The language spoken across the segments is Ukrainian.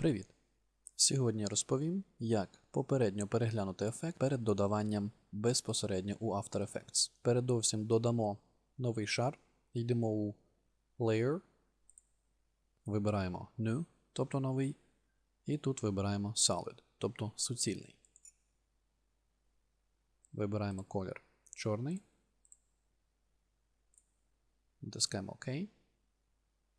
Привіт! Сьогодні розповім, як попередньо переглянути ефект перед додаванням безпосередньо у After Effects. Передовсім додамо новий шар, йдемо у Layer, вибираємо New, тобто новий, і тут вибираємо Solid, тобто суцільний. Вибираємо колір чорний. Натискаємо ОК.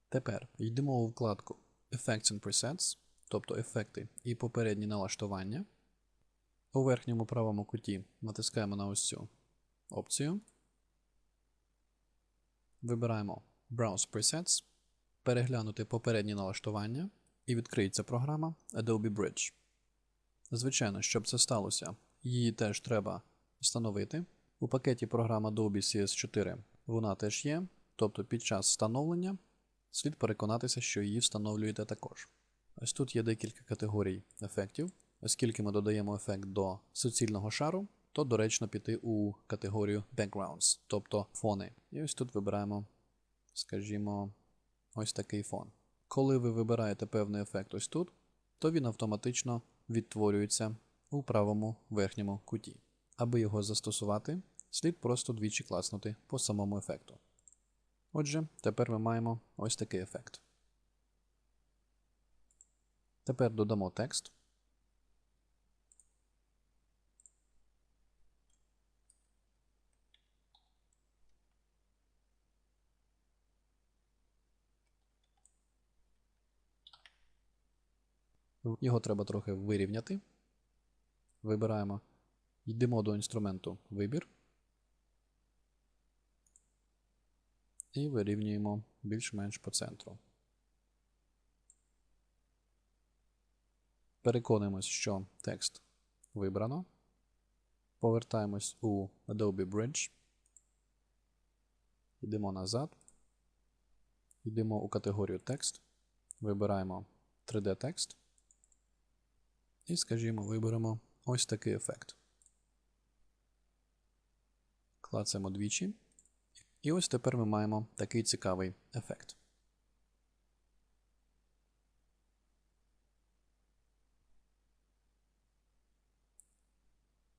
Тепер йдемо у вкладку Effects and Presets, тобто ефекти і попередні налаштування. У верхньому правому куті натискаємо на ось цю опцію. Вибираємо Browse Presets, переглянути попередні налаштування і відкриється програма Adobe Bridge. Звичайно, щоб це сталося, її теж треба встановити. У пакеті програма Adobe CS4 вона теж є, тобто під час встановлення слід переконатися, що її встановлюєте також. Ось тут є декілька категорій ефектів. Оскільки ми додаємо ефект до суцільного шару, то доречно піти у категорію Backgrounds, тобто фони. І ось тут вибираємо, скажімо, ось такий фон. Коли ви вибираєте певний ефект ось тут, то він автоматично відтворюється у правому верхньому куті. Аби його застосувати, слід просто двічі класнути по самому ефекту. Отже, тепер ми маємо ось такий ефект. Тепер додамо текст. Його треба трохи вирівняти. Вибираємо, йдемо до інструменту Вибір. І вирівнюємо більш-менш по центру. Переконуємось, що текст вибрано. Повертаємось у Adobe Bridge. Йдемо назад. Йдемо у категорію текст. Вибираємо 3D текст. І, скажімо, виберемо ось такий ефект. Клацаємо двічі. І ось тепер ми маємо такий цікавий ефект.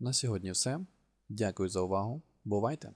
На сьогодні все. Дякую за увагу. Бувайте!